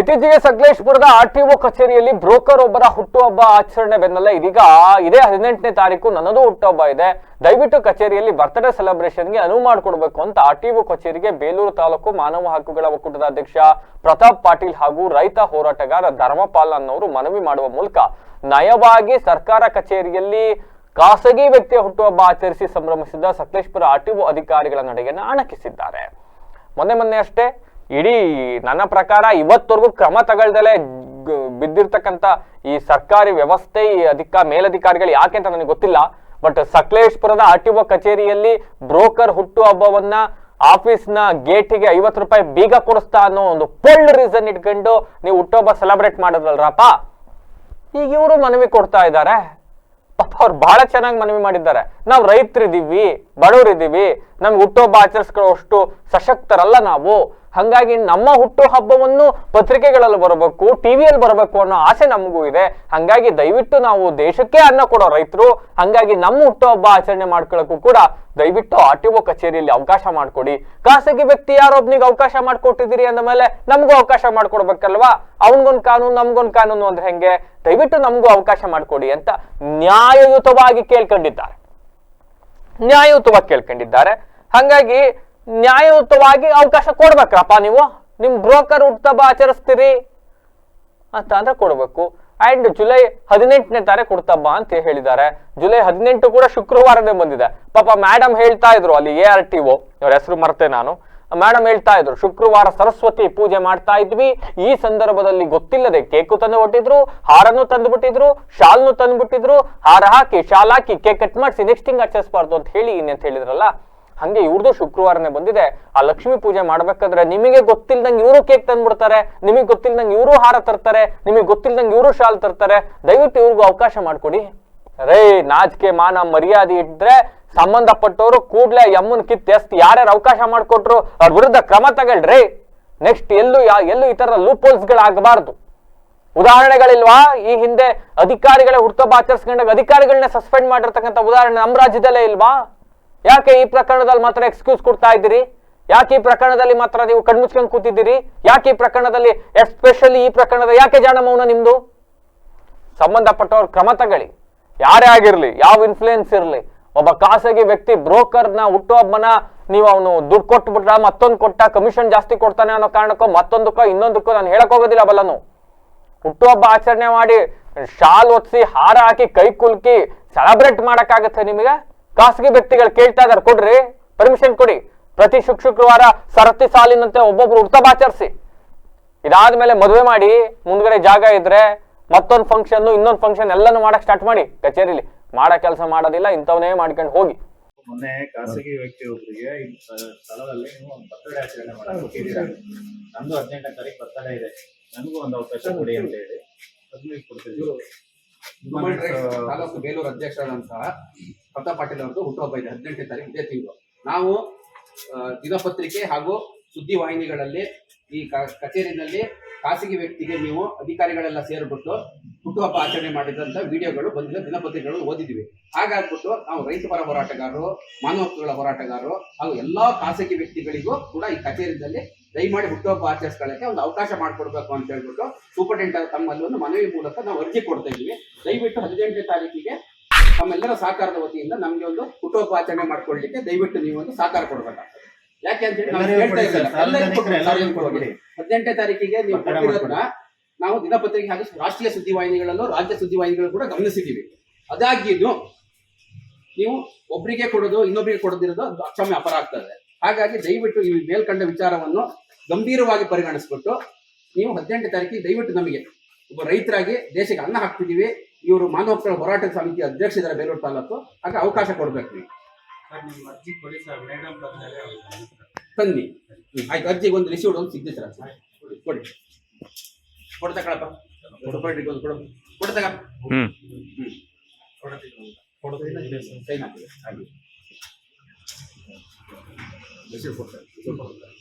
ಇತ್ತೀಚೆಗೆ ಸಕಲೇಶ್ಪುರದ ಒ ಕಚೇರಿಯಲ್ಲಿ ಬ್ರೋಕರ್ ಒಬ್ಬರ ಹುಟ್ಟುಹಬ್ಬ ಆಚರಣೆ ಬೆನ್ನಲ್ಲೇ ಇದೀಗ ಇದೇ ಹದಿನೆಂಟನೇ ತಾರೀಕು ನನ್ನದು ಹುಟ್ಟುಹಬ್ಬ ಇದೆ. ದಯವಿಟ್ಟು ಕಚೇರಿಯಲ್ಲಿ ಬರ್ತ್ಡೇ ಸೆಲೆಬ್ರೇಷನ್ಗೆ ಅನುವು ಮಾಡಿಕೊಡ್ಬೇಕು ಅಂತ ಆರ್ಟಿಒ ಕಚೇರಿಗೆ ಬೇಲೂರು ತಾಲೂಕು ಮಾನವ ಹಕ್ಕುಗಳ ಒಕ್ಕೂಟದ ಅಧ್ಯಕ್ಷ ಪ್ರತಾಪ್ ಪಾಟೀಲ್ ಹಾಗೂ ರೈತ ಹೋರಾಟಗಾರ ಧರ್ಮಪಾಲ್ ಅನ್ನೋರು ಮನವಿ ಮಾಡುವ ಮೂಲಕ ನಯವಾಗಿ ಸರ್ಕಾರ ಕಚೇರಿಯಲ್ಲಿ ಖಾಸಗಿ ವ್ಯಕ್ತಿಯ ಹುಟ್ಟುಹಬ್ಬ ಆಚರಿಸಿ ಸಂಭ್ರಮಿಸಿದ ಸಕಲೇಶ್ಪುರ ಒ ಅಧಿಕಾರಿಗಳ ನಡೆಯನ್ನು ಅಣಕಿಸಿದ್ದಾರೆ. ಮೊನ್ನೆ ಮೊನ್ನೆ ಅಷ್ಟೇ ಇಡೀ ನನ್ನ ಪ್ರಕಾರ ಇವತ್ತವರೆಗೂ ಕ್ರಮ ತಗೊಳ್ದಲೆ ಬಿದ್ದಿರ್ತಕ್ಕಂಥ ಈ ಸರ್ಕಾರಿ ವ್ಯವಸ್ಥೆ, ಈ ಅಧಿಕ ಮೇಲಧಿಕಾರಿಗಳು ಯಾಕೆ ಅಂತ ನನಗೆ ಗೊತ್ತಿಲ್ಲ. ಬಟ್ ಸಕಲೇಶ್ಪುರದ ಆರ್ ಟಿ ಒ ಕಚೇರಿಯಲ್ಲಿ ಬ್ರೋಕರ್ ಹುಟ್ಟು ಹಬ್ಬವನ್ನ ಆಫೀಸ್ನ ಗೇಟಿಗೆ ಐವತ್ತು ರೂಪಾಯಿ ಬೀಗ ಕೊಡಿಸ್ತಾ ಅನ್ನೋ ಒಂದು ಪೊಳ್ಳು ರೀಸನ್ ಇಟ್ಕೊಂಡು ನೀವು ಹುಟ್ಟುಹಬ್ಬ ಸೆಲೆಬ್ರೇಟ್ ಮಾಡಿದ್ರಲ್ರಪ್ಪ ಈಗ ಇವರು ಮನವಿ ಕೊಡ್ತಾ ಇದ್ದಾರೆ. ಪಾಪ ಅವ್ರು ಬಹಳ ಚೆನ್ನಾಗಿ ಮನವಿ ಮಾಡಿದ್ದಾರೆ. ನಾವು ರೈತರಿದ್ದೀವಿ ಬಡವರಿದ್ದೀವಿ ನಮ್ಗೆ ಹುಟ್ಟುಹಬ್ಬ ಆಚರಿಸ್ಕೊಳ್ಳೋಷ್ಟು ಸಶಕ್ತರಲ್ಲ ನಾವು. ಹಂಗಾಗಿ ನಮ್ಮ ಹುಟ್ಟು ಹಬ್ಬವನ್ನು ಪತ್ರಿಕೆಗಳಲ್ಲಿ ಬರಬೇಕು ಟಿವಿಯಲ್ಲಿ ಬರಬೇಕು ಅನ್ನೋ ಆಸೆ ನಮಗೂ ಇದೆ. ಹಂಗಾಗಿ ದಯವಿಟ್ಟು ನಾವು ದೇಶಕ್ಕೆ ಅನ್ನ ಕೊಡೋ ರೈತರು, ಹಂಗಾಗಿ ನಮ್ಮ ಹುಟ್ಟು ಹಬ್ಬ ಆಚರಣೆ ಮಾಡ್ಕೊಳ್ಳೋಕ್ಕೂ ಕೂಡ ದಯವಿಟ್ಟು ಆರ್ ಟಿ ಒ ಕಚೇರಿಯಲ್ಲಿ ಅವಕಾಶ ಮಾಡಿಕೊಡಿ. ಖಾಸಗಿ ವ್ಯಕ್ತಿ ಯಾರೊಬ್ನಿಗೆ ಅವಕಾಶ ಮಾಡಿಕೊಟ್ಟಿದ್ದೀರಿ ಅಂದ ಮೇಲೆ ನಮಗೂ ಅವಕಾಶ ಮಾಡಿಕೊಡ್ಬೇಕಲ್ವಾ? ಅವನಿಗೊಂದು ಕಾನೂನು, ನಮ್ಗೊಂದು ಕಾನೂನು ಅಂದ್ರೆ ಹೆಂಗೆ? ದಯವಿಟ್ಟು ನಮಗೂ ಅವಕಾಶ ಮಾಡಿಕೊಡಿ ಅಂತ ನ್ಯಾಯಯುತವಾಗಿ ಕೇಳ್ಕೊಂಡಿದ್ದಾರೆ. ನ್ಯಾಯಯುತವಾಗಿ ಕೇಳ್ಕೊಂಡಿದ್ದಾರೆ. ಹಂಗಾಗಿ ನ್ಯಾಯಯುತವಾಗಿ ಅವಕಾಶ ಕೊಡ್ಬೇಕ್ರಪ್ಪ ನೀವು. ನಿಮ್ ಬ್ರೋಕರ್ ಹುಟ್ಟುಹಬ್ಬ ಆಚರಿಸ್ತೀರಿ ಅಂತ ಅಂದ್ರೆ ಕೊಡ್ಬೇಕು. ಅಂಡ್ ಜುಲೈ ಹದಿನೆಂಟನೇ ತಾರೀಕು ಕೊಡ್ತಬ್ಬ ಅಂತ ಹೇಳಿದ್ದಾರೆ. ಜುಲೈ ಹದಿನೆಂಟು ಕೂಡ ಶುಕ್ರವಾರನೇ ಬಂದಿದೆ. ಪಾಪ ಮೇಡಮ್ ಹೇಳ್ತಾ ಇದ್ರು ಅಲ್ಲಿ ಎ ಆರ್ ಟಿ ಒ ಅವ್ರ ಹೆಸರು ಮರ್ತೆ ನಾನು. ಮೇಡಮ್ ಹೇಳ್ತಾ ಇದ್ರು, ಶುಕ್ರವಾರ ಸರಸ್ವತಿ ಪೂಜೆ ಮಾಡ್ತಾ ಇದ್ವಿ. ಈ ಸಂದರ್ಭದಲ್ಲಿ ಗೊತ್ತಿಲ್ಲದೆ ಕೇಕು ತಂದು ಹೊಟ್ಟಿದ್ರು ಹಾರನ್ನು ತಂದು ಬಿಟ್ಟಿದ್ರು, ಶಾಲ್ನು ತಂದು ಬಿಟ್ಟಿದ್ರು. ಹಾರ ಹಾಕಿ, ಶಾಲ್ ಹಾಕಿ, ಕೇಕ್ ಕಟ್ ಮಾಡಿಸಿ ನೆಕ್ಸ್ಟ್ ಹಿಂಗ್ ಆಚರಿಸಬಾರ್ದು ಅಂತ ಹೇಳಿ ಅಂತ ಹೇಳಿದ್ರಲ್ಲ? ಹಂಗೆ ಇವ್ರದ್ದು ಶುಕ್ರವಾರನೇ ಬಂದಿದೆ. ಆ ಲಕ್ಷ್ಮೀ ಪೂಜೆ ಮಾಡ್ಬೇಕಾದ್ರೆ ನಿಮಗೆ ಗೊತ್ತಿಲ್ದಂಗೆ ಇವರು ಕೇಕ್ ತಂದ್ಬಿಡ್ತಾರೆ, ನಿಮಗೆ ಗೊತ್ತಿಲ್ದಂಗೆ ಇವರು ಹಾರ ತರ್ತಾರೆ, ನಿಮಗೆ ಗೊತ್ತಿಲ್ದಂಗೆ ಇವರು ಶಾಲ್ ತರ್ತಾರೆ. ದಯವಿಟ್ಟು ಇವ್ರಿಗೂ ಅವಕಾಶ ಮಾಡ್ಕೊಡಿ. ರೇ ನಾಚಿಕೆ, ಮಾನ, ಮರ್ಯಾದೆ ಇದ್ರೆ ಸಂಬಂಧಪಟ್ಟವರು ಕೂಡ್ಲೆ ಯಮ್ಮನ್ ಕಿತ್ ಎಷ್ಟ್ ಯಾರ್ಯಾರು ಅವಕಾಶ ಮಾಡ್ಕೊಟ್ರು, ಅವ್ರ ವಿರುದ್ಧ ಕ್ರಮ ತಗೊಳ್ರಿ. ನೆಕ್ಸ್ಟ್ ಎಲ್ಲೂ ಎಲ್ಲೂ ಈ ತರ ಲೂಪೋಲ್ಸ್ಗಳಾಗಬಾರ್ದು ಉದಾಹರಣೆಗಳಿಲ್ವಾ? ಈ ಹಿಂದೆ ಅಧಿಕಾರಿಗಳೇ ಹುಟ್ಟುಹಬ್ಬ ಆಚರಿಸ್ಕೊಂಡಾಗ ಅಧಿಕಾರಿಗಳನ್ನ ಸಸ್ಪೆಂಡ್ ಮಾಡಿರ್ತಕ್ಕಂಥ ಉದಾಹರಣೆ ನಮ್ಮ ರಾಜ್ಯದಲ್ಲೇ ಇಲ್ವಾ? ಯಾಕೆ ಈ ಪ್ರಕರಣದಲ್ಲಿ ಮಾತ್ರ ಎಕ್ಸ್ಕ್ಯೂಸ್ ಕೊಡ್ತಾ ಇದ್ದೀರಿ? ಯಾಕೆ ಈ ಪ್ರಕರಣದಲ್ಲಿ ಮಾತ್ರ ನೀವು ಕಣ್ಮುಚ್ಕೊಂಡು ಕೂತಿದ್ದೀರಿ? ಯಾಕೆ ಈ ಪ್ರಕರಣದಲ್ಲಿ ಎಸ್ಪೆಷಲಿ ಈ ಪ್ರಕರಣದ ಯಾಕೆ ಜಾಣ ಮೌನ ನಿಮ್ದು? ಸಂಬಂಧಪಟ್ಟವ್ರ ಕ್ರಮ ತಗೊಳ್ಳಿ. ಯಾರೇ ಆಗಿರ್ಲಿ, ಯಾವ ಇನ್ಫ್ಲೂಯೆನ್ಸ್ ಇರಲಿ ಒಬ್ಬ ಖಾಸಗಿ ವ್ಯಕ್ತಿ ಬ್ರೋಕರ್ನ ಹುಟ್ಟುಹಬ್ಬನ ನೀವು ಅವನು ದುಡ್ಡು ಕೊಟ್ಬಿಟ್ರ, ಮತ್ತೊಂದು ಕೊಟ್ಟ, ಕಮಿಷನ್ ಜಾಸ್ತಿ ಕೊಡ್ತಾನೆ ಅನ್ನೋ ಕಾರಣಕ್ಕೋ ಮತ್ತೊಂದಕ್ಕೋ ಇನ್ನೊಂದಕ್ಕೋ ನಾನು ಹೇಳಕ್ ಹೋಗೋದಿಲ್ಲ ಬಲ್ಲನು. ಹುಟ್ಟುಹಬ್ಬ ಆಚರಣೆ ಮಾಡಿ ಶಾಲ್ ಒತ್ಸಿ, ಹಾರ ಹಾಕಿ, ಕೈ ಕುಲ್ಕಿ, ಸೆಲೆಬ್ರೇಟ್ ಮಾಡಕ್ಕಾಗತ್ತೆ ನಿಮಗೆ? ಖಾಸಗಿ ವ್ಯಕ್ತಿಗಳು ಕೇಳ್ತಾ ಇದಾರೆ, ಕೊಡ್ರಿ, ಪರ್ಮಿಷನ್ ಕೊಡಿ. ಪ್ರತಿ ಶುಕ್ ಶುಕ್ರವಾರ ಸರತಿ ಸಾಲಿನಂತೆ ಒಬ್ಬೊಬ್ರು ಹುಟ್ಟುಹಬ್ಬ ಆಚರಿಸಿ. ಇದಾದ್ಮೇಲೆ ಮದುವೆ ಮಾಡಿ, ಮುಂದ್ಗಡೆ ಜಾಗ ಇದ್ರೆ ಮತ್ತೊಂದು ಫಂಕ್ಷನ್ ಇನ್ನೊಂದು ಫಂಕ್ಷನ್ ಎಲ್ಲಾನು ಮಾಡಕ್ ಸ್ಟಾರ್ಟ್ ಮಾಡಿ ಕಚೇರಿಲಿ. ಮಾಡೋ ಕೆಲಸ ಮಾಡೋದಿಲ್ಲ ಇಂಥವನ್ನೇ ಮಾಡ್ಕೊಂಡು ಹೋಗಿ. ಮೊನ್ನೆ ಖಾಸಗಿ ವ್ಯಕ್ತಿ ಒಬ್ಬರಿಗೆ ಸ್ಥಳದಲ್ಲಿ ನೀವು ಒಂದು ಬರ್ತಡೇ ಆಚರಣೆ ಮಾಡಿದ್ದೀರಾ ಕೊಟ್ಟಿದ್ದೀರಾ ನಂದು ಹದಿನೆಂಟನೇ ತಾರೀಕು ಬರ್ತಡೇ ಇದೆ. ನನಗೂ ಒಂದು ಅವಕಾಶ ಕೊಡಿ ಅಂತ ಹೇಳಿ. ಹದಿನೈದು ರೈಟ್ಸ್ ತಾಲೂಕು ಬೇಲೂರು ಅಧ್ಯಕ್ಷರಾದಂತಹ ಪ್ರತಾಪ್ ಪಾಟೀಲ್ ಅವರದ್ದು ಹುಟ್ಟುಹಬ್ಬ ಇದೆ ಹದಿನೆಂಟನೇ ತಾರೀಕು ಇದೇ ತಿಂಗಳು. ನಾವು ಆ, ದಿನಪತ್ರಿಕೆ ಹಾಗೂ ಸುದ್ದಿವಾಹಿನಿಗಳಲ್ಲಿ ಈ ಕಚೇರಿನಲ್ಲಿ ಖಾಸಗಿ ವ್ಯಕ್ತಿಗೆ ನೀವು ಅಧಿಕಾರಿಗಳೆಲ್ಲ ಸೇರಿಬಿಟ್ಟು ಹುಟ್ಟುಹಬ್ಬ ಆಚರಣೆ ಮಾಡಿದಂತ ವಿಡಿಯೋಗಳು ಬಂದಿದೆ, ದಿನಪತ್ರಿಕೆಗಳು ಓದಿದ್ದೀವಿ ಹಾಗಾಗ್ಬಿಟ್ಟು ನಾವು ರೈತ ಪರ ಹೋರಾಟಗಾರರು, ಮಾನವ ಹಕ್ಕುಗಳ ಹೋರಾಟಗಾರರು ಹಾಗೂ ಎಲ್ಲಾ ಖಾಸಗಿ ವ್ಯಕ್ತಿಗಳಿಗೂ ಕೂಡ ಈ ಕಚೇರಿಯಲ್ಲಿ ದಯಮಾಡಿ ಹುಟ್ಟುಹಬ್ಬ ಆಚರಿಸ್ಕೊಳ್ಳಕ್ಕೆ ಒಂದು ಅವಕಾಶ ಮಾಡಿಕೊಡ್ಬೇಕು ಅಂತ ಹೇಳ್ಬಿಟ್ಟು ಸೂಪರಿಂಟೆಂಡೆಂಟ್ ತಮ್ಮಲ್ಲಿ ಒಂದು ಮನವಿ ಮೂಲಕ ನಾವು ಅರ್ಜಿ ಕೊಡ್ತಾ ಇದ್ದೀವಿ. ದಯವಿಟ್ಟು ಹದಿನೆಂಟನೇ ತಾರೀಕಿಗೆ ತಮ್ಮೆಲ್ಲರ ಸಹಕಾರದ ವತಿಯಿಂದ ನಮಗೆ ಒಂದು ಹುಟ್ಟುಹಬ್ಬ ಆಚರಣೆ ಮಾಡ್ಕೊಳ್ಳಿಕ್ಕೆ ದಯವಿಟ್ಟು ನೀವು ಒಂದು ಸಹಕಾರ ಕೊಡಬೇಕಾಗ್ತದೆ. ಯಾಕೆ ಅಂತ ಹೇಳಿ ನಾವು ಹೇಳ್ತಾ. ಹದಿನೆಂಟನೇ ತಾರೀಕಿಗೆ ನೀವು ಕೊಟ್ಟಿರೋದನ್ನ ನಾವು ದಿನಪತ್ರಿಕೆ ಹಾಗೂ ರಾಷ್ಟ್ರೀಯ ಸುದ್ದಿವಾಹಿನಿಗಳಲ್ಲೂ ರಾಜ್ಯ ಸುದ್ದಿವಾಹಿನಿಗಳು ಕೂಡ ಗಮನಿಸಿದ್ದೀವಿ. ಅದಾಗಿದ್ದು ನೀವು ಒಬ್ಬರಿಗೆ ಕೊಡೋದು ಇನ್ನೊಬ್ಬರಿಗೆ ಕೊಡದಿರೋದು ಅದು ಅಕ್ಷಮ್ಯ ಅಪರ ಆಗ್ತದೆ. ಹಾಗಾಗಿ ದಯವಿಟ್ಟು ಈ ಮೇಲ್ಕಂಡ ವಿಚಾರವನ್ನು ಗಂಭೀರವಾಗಿ ಪರಿಗಣಿಸ್ಬಿಟ್ಟು ನೀವು ಹದಿನೆಂಟನೇ ತಾರೀಕಿಗೆ ದಯವಿಟ್ಟು ನಮಗೆ ಒಬ್ಬ ರೈತರಾಗಿ ದೇಶಕ್ಕೆ ಅನ್ನ ಹಾಕ್ತಿದ್ದೀವಿ. ಇವರು ಮಾನವ ಹಕ್ಕುಗಳ ಹೋರಾಟ ಸಮಿತಿ ಅಧ್ಯಕ್ಷರಿದ್ದಾರೆ ಬೇಲೂರು ತಾಲೂಕು. ಹಾಗೆ ಅವಕಾಶ ಕೊಡ್ಬೇಕು ನೀವು. ತನ್ನಿ ಆಯ್ತು ಅರ್ಜಿಗೆ ಒಂದು ರಿಸೀವ್ಡ್ ಒಂದು ಸಿಗ್ನೇಚರ್ ಸರ್ ಕೊಡಿ. ಕೊಡು ತಗೊಳಪ್ಪ ಕೊಡು ಕೊಡ್ರಿ ಒಂದು ಕೊಡು. ಕೊಡು ತಗ ಹ್ಮ್. ಸೈನ್ ಹಾಕಿದೆ ಹಾಗೆ ರಿಸೀವ್ ರಿಸೀವ್ ಕೊಡ್ತಾರೆ